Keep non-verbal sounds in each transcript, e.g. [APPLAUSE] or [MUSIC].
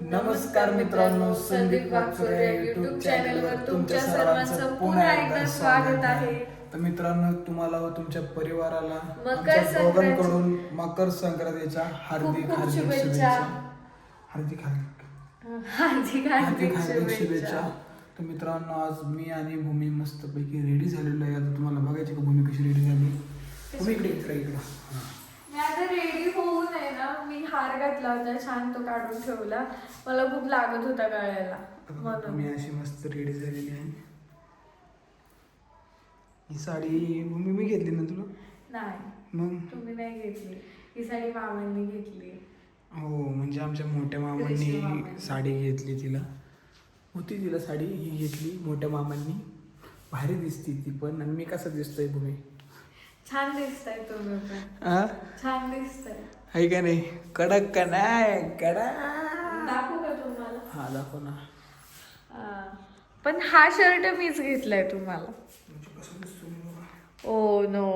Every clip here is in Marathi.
नमस्कार मित्रांनो संदीप या युट्यूब चॅनलवर तुमच्या सर्वांचं पुन्हा एकदा स्वागत आहे. तर मित्रांनो तुम्हाला व तुमच्या परिवाराला मकर आमच्या संक्रांती- दोघांकडून मकर संक्रांतीच्या हार्दिक खूप हार्दिक शुभेच्छा. शुभेच्छा. हार्दिक हार्दिक. हार्दिक हार्दिक हार्दिक हार्दिक शुभेच्छा. शुभेच्छा. तर मित्रांनो आज मी आणि भूमी मस्तपैकी रेडी झालेलो आहे. आता तुम्हाला बघायची का भूमी कशी रेडी झाली? भूमी इकडे इकडे. इकडे. मी आता रेडी मी हार घातला होता छान तो काढून ठेवला. मला खूप लागत होता गळ्याला. म्हणून. भूमी अशी मस्त रेडी झालेली आहे. ही साडी भूमी मी घेतली ना तुला? नाही. मग? तुम्ही नाही घेतली. ही साडी मामांनी घेतली. हो म्हणजे आमच्या मोठ्या मामांनी. साडी घेतली तिला. होती तिला साडी ही घेतली मोठ्या मामांनी. भारी दिसती ती पण. आणि मी कसा दिसतोय भूमी छान दिसताय तुम्ही पण छान दिसताय. आहे का नाही? कडक का नाही? कडक दाखवू का तुम्हाला? हा दाखव ना. हा. पण हा शर्ट मीच घेतलाय तुम्हाला. ओ नो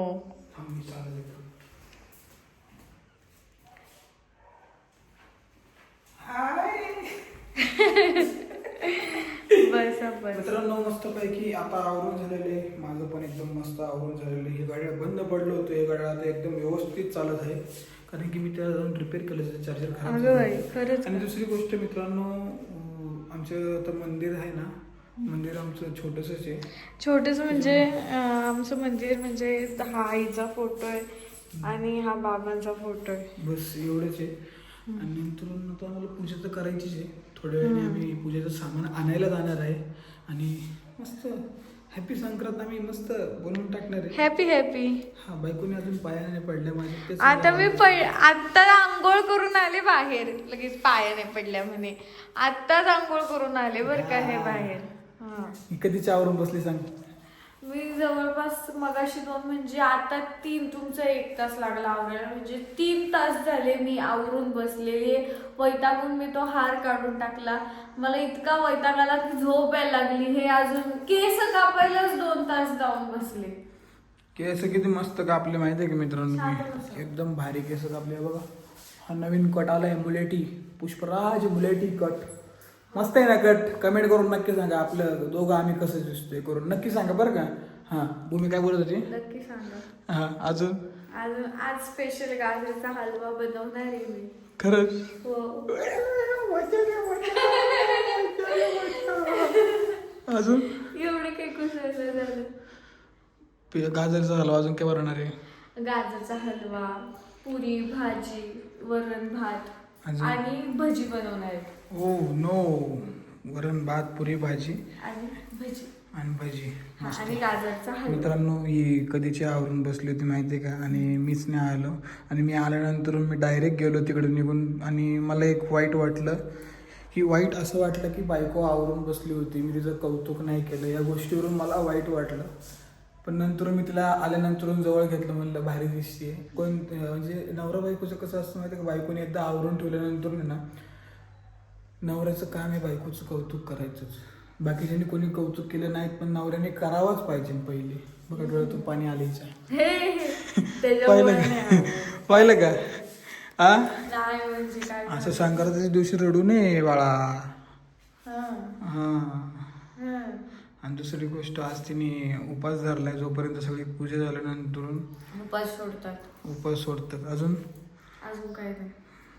[LAUGHS] मित्रांनो मस्त पैकी आता आवरून झालेले माझं पण एकदम मस्त आवरून झालेलं. हे गाड्या बंद पडलं होतं हे गाड्या आता एकदम व्यवस्थित चालत आहे. कारण की मी त्याला जाऊन रिपेअर केलं चार्जर खराब आणि दुसरी गोष्ट मित्रांनो आमचं आता मंदिर आहे ना मंदिर आमचं छोटंसंच आहे. छोटस म्हणजे आमचं मंदिर म्हणजे हा आईचा फोटो आहे आणि हा बाबांचा फोटो आहे. बस एवढंच आहे. आणि नंतर आता आम्हाला पूजा तर करायचीच आहे. थोड्या वेळाने आम्ही पूजेचं सामान आणायला जाणार आहे. आणि मस्त हॅपी संक्रांत आम्ही मस्त बनवून टाकणार आहे. हॅपी हॅपी हा बायकोने अजून पायाने पडल्या माझ्या. तेच आता मी मला- पड आता आंघोळ करून आले बाहेर. लगेच पाया नाही पडल्या म्हणे. आत्ताच आंघोळ करून आले बर का हे बाहेर. ही. कधीच्या आवरून बसली सांग. मी जवळपास मगाशी दोन म्हणजे आता तीन तुमचा एक तास लागला आवरायला. म्हणजे तीन तास झाले मी आवरून बसलेले. वैतागून मी तो हार काढून टाकला. मला इतका वैताग आला की झोप यायला लागली. हे अजून केस कापायलाच दोन तास जाऊन बसले. केस किती मस्त कापले माहिती आहे का मित्रांनो मी. एकदम भारी केस कापले बघा. हा नवीन कट आलाय मुलेटी. पुष्पराज मुलेटी कट. मस्त आहे ना कट. कमेंट करून नक्की सांगा आपलं दोघं आम्ही कसं दिसतोय करून. नक्की सांगा बरं का? हा भूमी काय बोलत होती? नक्की सांगा. हा अजून? अजून आज स्पेशल गाजरचा हलवा बनवणार आहे मी. खरंच? हो. [LAUGHS] अजून? एवढं काही कुशाचं झालं. गाजरचा हलवा अजून काय बनवणार आहे? गाजरचा हलवा पुरी भाजी वरण भात. अजून? आणि भजी बनवणार आहे ओ नो वरण भात पुरी भाजी. आणि भजी. आणि भजी. हा, मस्त. आणि गाजरचा हलवा. मित्रांनो ही कधीची आवरून बसली होती माहिती आहे का? आणि मीच नाही आलो. आणि मी आल्यानंतर मी डायरेक्ट गेलो तिकडे निघून. आणि मला एक वाईट वाटलं. की वाईट असं वाटलं की बायको आवरून बसली होती. मी तिचं कौतुक नाही केलं. या गोष्टीवरून मला वाईट वाटलं. पण नंतर मी तिला आल्यानंतरून जवळ घेतलं म्हणलं भारी दिसते कोण म्हणजे नवरा बायकोचं कसं असतं माहिती का? बायकोने एकदा आवरून ठेवल्यानंतर ना नवऱ्याचं काम आहे बायकोचं कौतुक करायचंच. बाकीच्यांनी कोणी कौतुक केलं नाहीत पण नवऱ्याने करावंच पाहिजे पहिले. बघा डोळ्यातून पाणी आलीच पाहिलं का. पाहिलं का? आ? म्हणजे काय असं संक्रांतीच्या दिवशी रडू नये बाळा. हा. आणि दुसरी गोष्ट आज तिने उपास धरलाय जोपर्यंत सगळी पूजा झाल्यानंतर उपास सोडतात. उपास सोडतात. अजून? अजून काय नाही.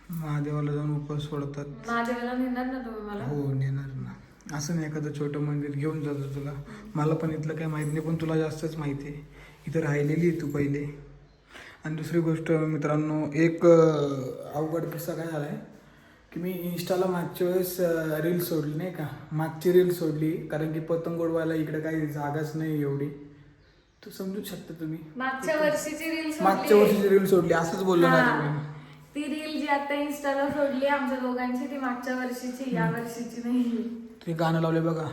महादेवाला जाऊन उपास सोडतात. महादेवाला नेणार ना तुम्ही मला? हो नेणार ना. असं नाही एखादं छोटं मंदिर घेऊन जातो तुला. मला पण इथलं काही माहिती नाही पण तुला जास्तच माहिती आहे. इथं राहिलेली आहे तू पहिले. आणि दुसरी गोष्ट मित्रांनो एक अं, अवघड किस्सा काय झाला आहे की मी इंस्टाला मागच्या वेळेस रील सोडली नाही का? मागची रील सोडली कारण की पतंग उडवायला इकडे काही जागाच नाही एवढी. तू समजू शकता तुम्ही. मागच्या वर्षीची रील मागच्या वर्षीची रील सोडली असंच बोललो ना मी ती रील जी आता इन्स्टाला सोडली आमच्या दोघांची ती मागच्या वर्षीची या वर्षीची नाही. ते गाणं लावले बघा.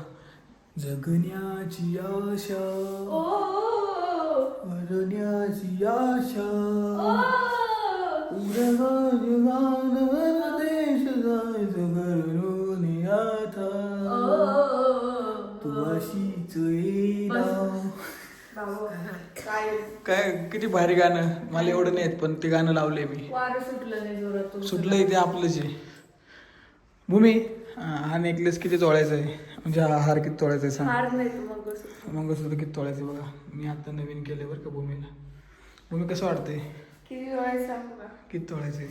जगण्याची आशा. ओ. मरण्याची आशा. ओ. घरून आता तू अशीच येणार. बाबा काय? काय किती भारी गाणं. मला एवढं नाही येत पण ते गाणं लावले मी. वारं सुटलं नाही सुटलंय ते आपलंच आहे. भूमी हा नेकलेस किती तोळायचा आहे? म्हणजे हा हार किती तोळायचा आहे सांग. मंगळसूत्र. किती तोळायचं आहे बघा. मी आता नवीन केले बरं का भूमीला. भूमी कसं वाटतंय? किती तोळायचं किती तोळायचं आहे?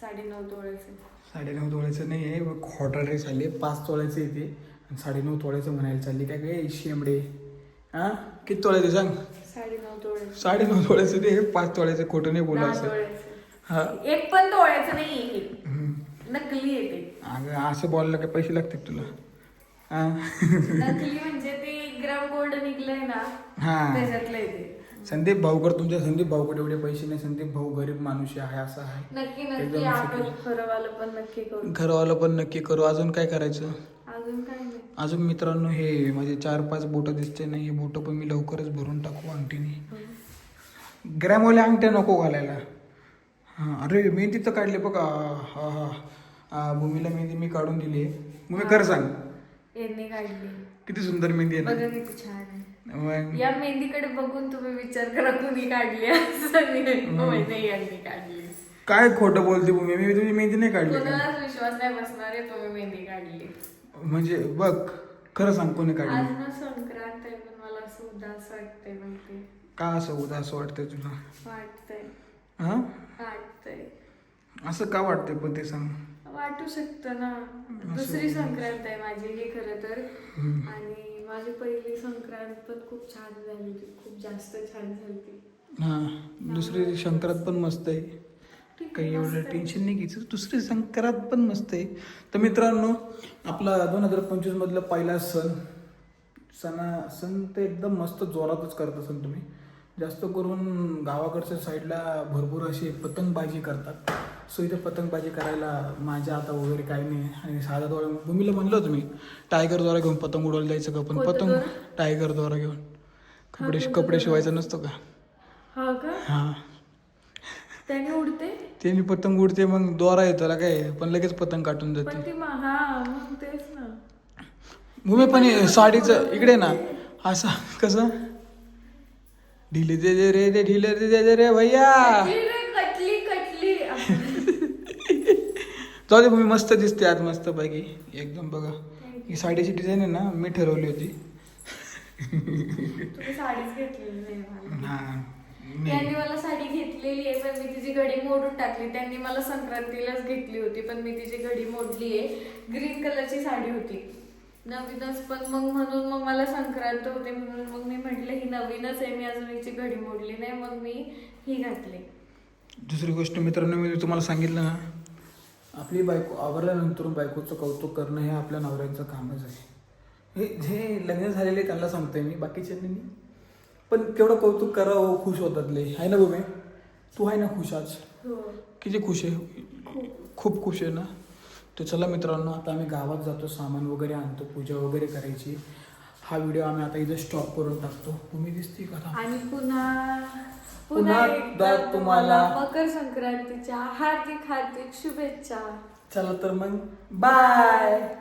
साडेनऊ तोळायचं साडेनऊ तोळायचं नाही आहे खोटा ड्रेस आले पाच तोळायचं येते आणि साडेनऊ तोळायचं म्हणायला चालली काय काय शेंबडे. हां किती तोळायचं सांग? साडेनऊ तोळायचं. साडेनऊ तोळायचं ते पाच तोळायचं खोटं नाही बोलायचं हा. एक पण तोळायचं नाही हे. नकली येते अगं असं बोलायला काय पैसे लागतात तुला? हां नकली म्हणजे ते ग्राम गोल्ड निघलंय ना हां. त्याच्यातलं येते संदीप भाऊकर तुमच्या संदीप भाऊकडे एवढे पैसे नाही. संदीप भाऊ गरीब माणूस आहे असं आहे. नक्की एकदम नक्की आपण. खरंवालं पण नक्की करू. घरवालं पण नक्की करू. अजून काय करायचं? अजून काय नाही. अजून मित्रांनो हे माझे चार पाच बोटं दिसते नाही. हे बोटं पण मी लवकरच भरून टाकू अंगठीने. ग्रॅमवाल्या अंगठ्या नको घालायला. हां अरे मेहंदी तर काढली बघा. हा हा. हा भूमीला मेहंदी मी काढून दिली. आहे भूमी खरं सांग. यांनी काढली. किती सुंदर मेहंदी आहे बघा ना किती छान. मग या मेहंदीकडे बघून तुम्ही विचार करा कुणी काढली असं नाही. यांनी काढली. काय खोटं बोलते भूमी मी तुझी मेहंदी नाही काढली? कोणालाच विश्वास नाही बसणार आहे तुम्ही मेहंदी काढली. म्हणजे बघ खरं सांग कोणी आज काढली ना संक्रांत आहे पण मला असं उदास वाटतंय माहिती. का असं उदास वाटतंय तुला? वाटतंय. हां? वाटतंय. असं का वाटतंय पण ते सांग. वाटू शकतं ना. दुसरी संक्रांत आहे माझी ही खरं तर. आणि माझी पहिली संक्रांत पण खूप छान झाली होती. खूप जास्त छान झाली होती हां दुसरी शंकरात पण मस्त आहे. काही एवढं. टेन्शन नाही घ्यायचं. दुसरी संक्रांत पण मस्त आहे. तर मित्रांनो आपला दोन हजार पंचवीस मधला पहिला सण सणा सण ते एकदम मस्त जोरातच करत असाल तुम्ही. जास्त करून गावाकडच्या साईडला भरपूर अशी पतंगबाजी करतात. सो इथे पतंगबाजी करायला माझ्या आता वगैरे काही नाही. आणि साधा दोरा भूमीला म्हणलं होतं मी टायगर द्वारा घेऊन पतंग उडवायला जायचं का? पण कोणतं पतंग दोरा? टायगर द्वारा घेऊन. कपडे कोणतं कपडे दोरा? शिवायचं नसतं का? हा का? हां. त्याने उडते? त्यांनी पतंग उडते मग दोरा येतो त्याला काय? पण लगेच पतंग काटून पण जाते ती मा- हा मग तेच ना. भूमी पण हे साडीचं इकडे ना. असं कसं? ढिले दे दे रे दे ढिले दे दे दे रे भैया. जाऊ दे भूमी मस्त दिसते आज मस्त पैकी एकदम बघा. ही साडीची डिझाईन आहे ना मी ठरवली होती. साडीच घेतलेली नाही मला. हा त्यांनी मी मला साडी घेतलेली आहे पण मी तिची घडी मोडून टाकली. त्यांनी मला संक्रांतीलाच घेतली होती पण मी तिची घडी मोडली आहे. ग्रीन कलरची साडी होती. नवीनच पण मग म्हणून मग मला संक्रांत होते म्हणून मग मी म्हटलं ही नवीनच आहे मी अजून हिची घडी मोडली नाही. मग मी ही घातली. दुसरी गोष्ट मित्रांनो मी तुम्हाला सांगितलं ना आपली बायको आवरल्यानंतर बायकोचं कौतुक करणं हे आपल्या नवऱ्यांचं कामच आहे. हे जे लग्न झालेले त्यांना सांगतोय मी बाकीच्यांनी नाही. पण केवढं कौतुक करावं खुश होतात लय आहे ना बुमे तू आहे ना खुश आज? हो. किती खुश आहे? खूप खुश आहे ना? तर चला मित्रांनो आता आम्ही गावात जातो सामान वगैरे आणतो पूजा वगैरे करायची. हा व्हिडिओ आम्ही आता इथे स्टॉप करून टाकतो. तुम्ही दिसते का? आणि पुन्हा पुन्हा एकदा तुम्हाला मकर संक्रांतीच्या हार्दिक हार्दिक शुभेच्छा. चला तर मग बाय